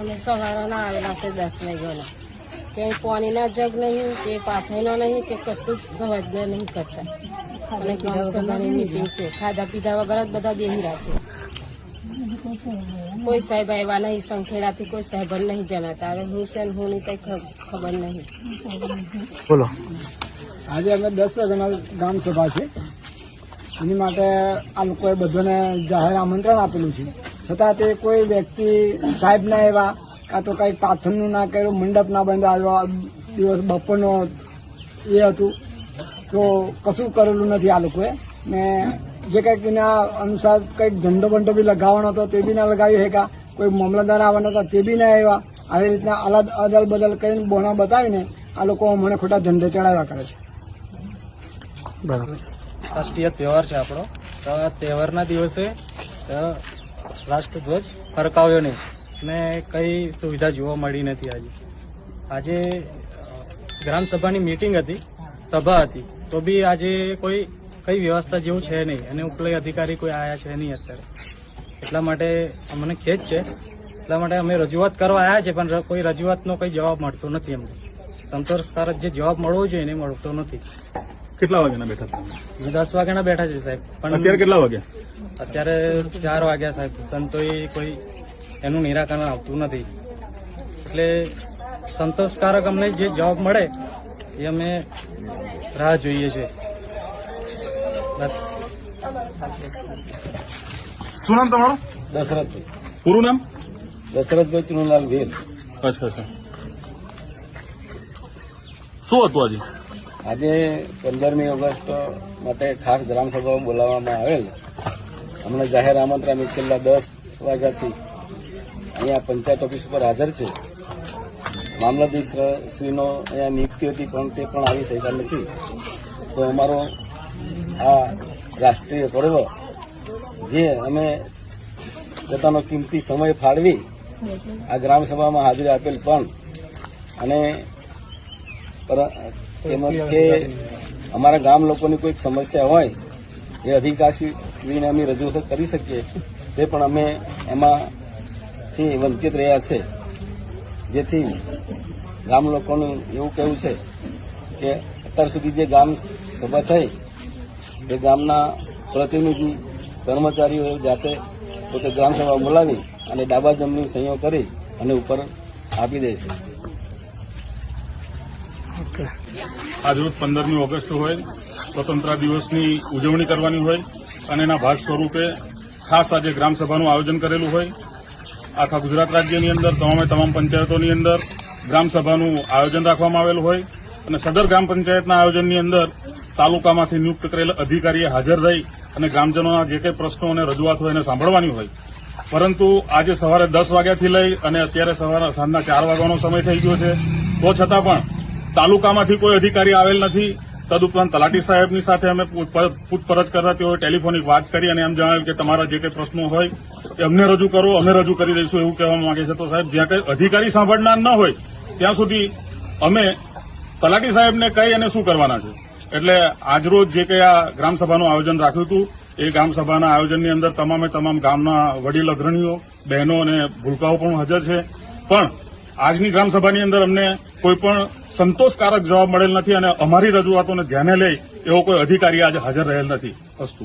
અમે સવારના આવેલા છે દસ વાગ્યાના ક્યાંય પાણીના જગ નહીં કે પાથરીનો નહીં કે કશું જ સમજ નહીં કરતા. અને સભાની મીટિંગ છે. ખાધા પીધા વગર જ બધા બેહી રહ્યા છે. કોઈ સાહેબ આવ્યા નહીં સંખેડાથી કોઈ સાહેબ નહીં જણાતા. હવે હું છે હું નહીં કઈ ખબર નહીં. બોલો. આજે અમે દસ વાગ્યાના ગામ સભા છે. એની માટે આ લોકોએ બધાને જાહેર આમંત્રણ આપેલું છે. છતાં તે કોઈ વ્યક્તિ સાહેબ ના એવા કાં તો કંઈ પાથરનું ના કર્યું મંડપ ના બંધ દિવસ બપોરનો એ હતું. તો કશું કરેલું નથી આ લોકોએ. ને જે કંઈક એના અનુસાર કંઈક ઝંડો બંડો બી લગાવવાનો હતો તે બી ના લગાવી શક્યા. કોઈ મામલતદાર આવવાના હતા તે બી ના આવ્યા. આવી રીતના અલગ અદલ બદલ કરીને બોણા બતાવીને આ લોકો મને ખોટા ઝંડે ચડાવ્યા કરે છે. બરાબર. રાષ્ટ્રીય તહેવાર છે આપણો. તહેવારના દિવસે રાષ્ટ્રધ્વજ ફરકાવ્યો નહીં. ને કઈ સુવિધા જોવા મળી નથી આજે. આજે ગ્રામસભાની મિટિંગ હતી. સભા હતી. તો બી આજે કોઈ, કઈ વ્યવસ્થા જેવું છે નહીં. અને ઉપલય અધિકારી કોઈ આયા છે નહીં અત્યારે. એટલા માટે અમને ખેદ છે. એટલા માટે અમે રજૂઆત કરવા આવ્યા છે, પણ કોઈ રજૂઆતનો કોઈ જવાબ મળતો નથી અમને. સંતોષકારક જે જવાબ મળવો જોઈએ એને મળતો નથી. કેટલા વાગ્યાના બેઠા તમે દસ વાગ્યાના બેઠા છે સાહેબ. પણ અત્યારે કેટલા વાગ્યા? અત્યારે ચાર વાગ્યા સાહેબ. પણ એ કોઈ એનું નિરાકરણ આવતું નથી. એટલે સંતોષકારક અમને જે જવાબ મળે એ અમે રાહ જોઈએ છે. શું નામ તમારું? દશરથભાઈ પૂરું નામ? દશરથભાઈ ચુનલાલ ભીલ અચ્છા અચ્છા. શું હતું આજે? આજે પંદરમી ઓગસ્ટ માટે ખાસ ગ્રામસભા બોલાવવામાં આવેલ. હમણાં જાહેર આમંત્રણ છેલ્લા દસ વાગ્યાથી અહીંયા પંચાયત ઓફિસ ઉપર હાજર છે. મામલતદારશ્રીનો અહીંયા નિયુક્તિ હતી પણ તે પણ આવી શક્યા નથી. તો અમારો આ રાષ્ટ્રીય પર્વ, જે અમે પોતાનો કિંમતી સમય ફાળવી આ ગ્રામસભામાં હાજરી આપેલ પણ અને તેમજ કે અમારા ગામ લોકોની કોઈક સમસ્યા હોય એ અધિકારીશ્રીને અમે રજૂ કરી શકીએ. તે પણ અમે એમાંથી વંચિત રહ્યા છે. જેથી ગામ લોકોનું એવું કહેવું છે કે અત્યાર સુધી જે ગામ સભા થઈ તે ગામના પ્રતિનિધિ કર્મચારીઓ જાતે પોતે ગ્રામસભા બોલાવી અને ડાબા જમણી સંયોગ કરી અને ઉપર આપી દે છે. આજરોજ પંદરમી ઓગસ્ટ હોય સ્વતંત્ર દિવસની ઉજવણી કરવાની હોય અને એના ભાગ સ્વરૂપે ખાસ આજે ગ્રામસભાનું આયોજન કરેલું હોય. આખા ગુજરાત રાજ્યની અંદર, તમામે તમામ પંચાયતોની અંદર ગ્રામસભાનું આયોજન રાખવામાં આવેલું હોય અને સદર ગ્રામ પંચાયતના આયોજનની અંદર તાલુકામાંથી નિયુક્ત કરેલ અધિકારીએ હાજર રહી અને ગ્રામજનોના જે કંઈ પ્રશ્નો અને રજૂઆત હોય એને સાંભળવાની હોય. પરંતુ આજે સવારે દસ વાગ્યાથી લઈ અને અત્યારે સવારે સાંજના ચાર વાગ્યાનો સમય થઈ ગયો છે. તો છતાં પણ તાલુકામાંથી કોઈ અધિકારી આવેલ નથી. તદુપરાંત તલાટી સાહેબની સાથે અમે પૂછ- પૂછપરછ કરતા તેઓએ ટેલિફોનિક વાત કરી અને એમ જણાવ્યું કે તમારા જે કંઈ પ્રશ્નો હોય એ અમને રજૂ કરો, અમે રજૂ કરી દઈશું એવું કહેવા માંગે છે. તો સાહેબ, જ્યાં કંઈ અધિકારી સાંભળનાર ન હોય, ત્યાં સુધી અમે તલાટી સાહેબને કહી અને શું કરવાના છે? એટલે આજરોજ જે કંઈ આ ગ્રામસભાનું આયોજન રાખ્યું હતું, એ ગ્રામસભાના આયોજનની અંદર તમામે તમામ ગામના વડીલ અગ્રણીઓ, બહેનો અને ભૂલકાઓ પણ હાજર છે. પણ આજની ગ્રામસભાની અંદર અમને કોઈ પણ સંતોષકારક જવાબ મળેલ નથી અને અમારી રજૂઆતોને ધ્યાને લઈ એવો કોઈ અધિકારી આજે હાજર રહેલ નથી. અસ્તુ.